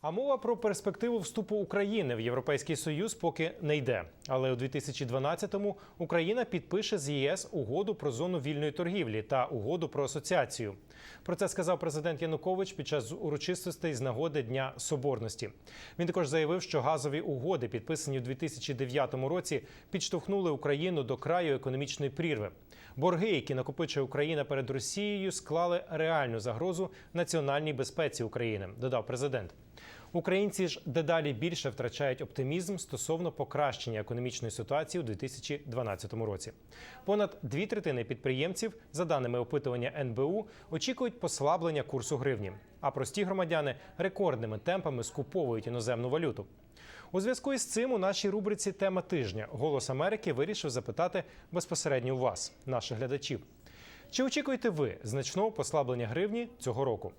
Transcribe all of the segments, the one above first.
А мова про перспективу вступу України в Європейський Союз поки не йде. Але у 2012-му Україна підпише з ЄС угоду про зону вільної торгівлі та угоду про асоціацію. Про це сказав президент Янукович під час урочистостей з нагоди Дня Соборності. Він також заявив, що газові угоди, підписані у 2009 році, підштовхнули Україну до краю економічної прірви. Борги, які накопичує Україна перед Росією, склали реальну загрозу національній безпеці України, додав президент. Українці ж дедалі більше втрачають оптимізм стосовно покращення економічної ситуації у 2012 році. Понад дві третини підприємців, за даними опитування НБУ, очікують послаблення курсу гривні. А прості громадяни рекордними темпами скуповують іноземну валюту. У зв'язку із цим у нашій рубриці Тема тижня Голос Америки вирішив запитати безпосередньо у вас, наших глядачів. Чи очікуєте ви значного послаблення гривні цього року?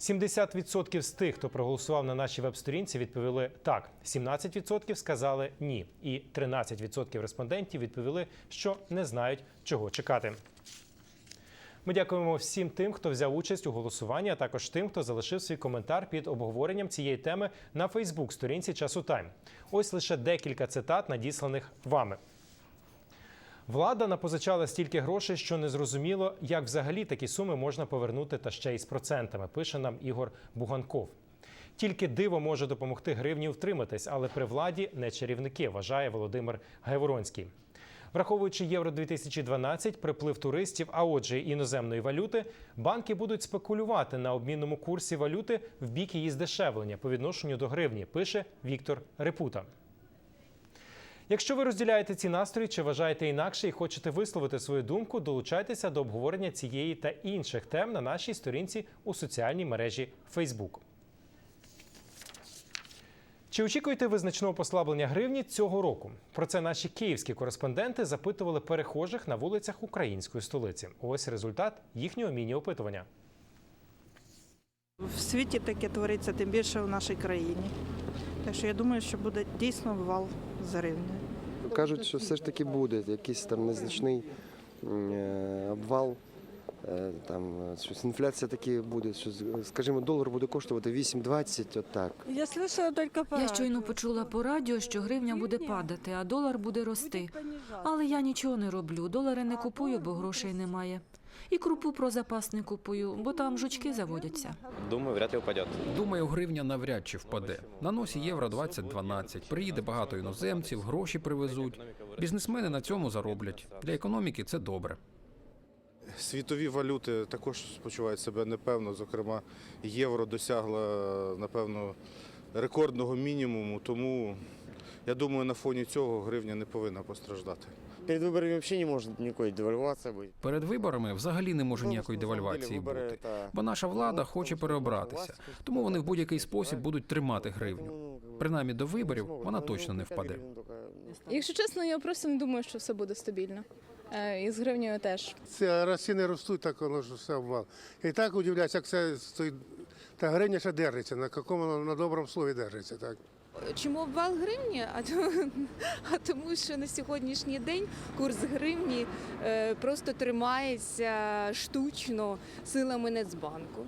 70% з тих, хто проголосував на нашій веб-сторінці, відповіли так. 17% сказали ні, і 13% респондентів відповіли, що не знають, чого чекати. Ми дякуємо всім тим, хто взяв участь у голосуванні, а також тим, хто залишив свій коментар під обговоренням цієї теми на Фейсбук-сторінці часу Тайм. Ось лише декілька цитат, надісланих вами. Влада напозичала стільки грошей, що не зрозуміло, як взагалі такі суми можна повернути та ще й з процентами. Пише нам Ігор Буганков. Тільки диво може допомогти гривні втриматись, але при владі не чарівники, вважає Володимир Гайворонський. Враховуючи євро 2012, приплив туристів, а отже, іноземної валюти, банки будуть спекулювати на обмінному курсі валюти в бік її здешевлення по відношенню до гривні, пише Віктор Репута. Якщо ви розділяєте ці настрої чи вважаєте інакше і хочете висловити свою думку, долучайтеся до обговорення цієї та інших тем на нашій сторінці у соціальній мережі Facebook. Чи очікуєте ви значного послаблення гривні цього року? Про це наші київські кореспонденти запитували перехожих на вулицях української столиці. Ось результат їхнього міні-опитування. В світі таке твориться тим більше в нашій країні. Так що я думаю, що буде дійсно вал з гривнею. Кажуть, що все ж таки буде якийсь там незначний е, обвал. Е, Там е, щось інфляція таки буде, що скажімо, долар буде коштувати 8,20, отак. Я слышала только по Я щойно почула по радіо, що гривня буде падати, а долар буде рости. Але я нічого не роблю. Долари не купую, бо грошей немає. І крупу про запас не купую, бо там жучки заводяться. Думаю, вряд ли упадет. Думаю, гривня навряд чи впаде. На носі євро 2012. Приїде багато іноземців, гроші привезуть. Бізнесмени на цьому зароблять. Для економіки це добре. Світові валюти також почувають себе непевно. Зокрема, євро досягла напевно рекордного мінімуму. Тому я думаю, на фоні цього гривня не повинна постраждати. Перед выборами вообще не может никакой девальвации быть. Перед виборами взагалі не може ніякої Ну, на самом деле, девальвації выборы бути. это- Бо наша влада Ну, хоче тому що переобратися, власть хоче тому вони в будь-який переобратися, спосіб будуть тримати гривню. Ну, как бы, Принаймні до виборів знову, вона ну, точно не п'ять впаде. гривень тільки, ну, Якщо чесно, я просто не думаю, що все буде стабільно. Е, І з гривнею теж. Це раз ціни ростуть, так воно ж все обвал. І так удивляюся, як це стоїть. Та гривня ще держиться, на якому на доброму слові держиться. Так. Чому обвал гривні? А, а тому, що на сьогоднішній день курс гривні е, просто тримається штучно силами Нацбанку.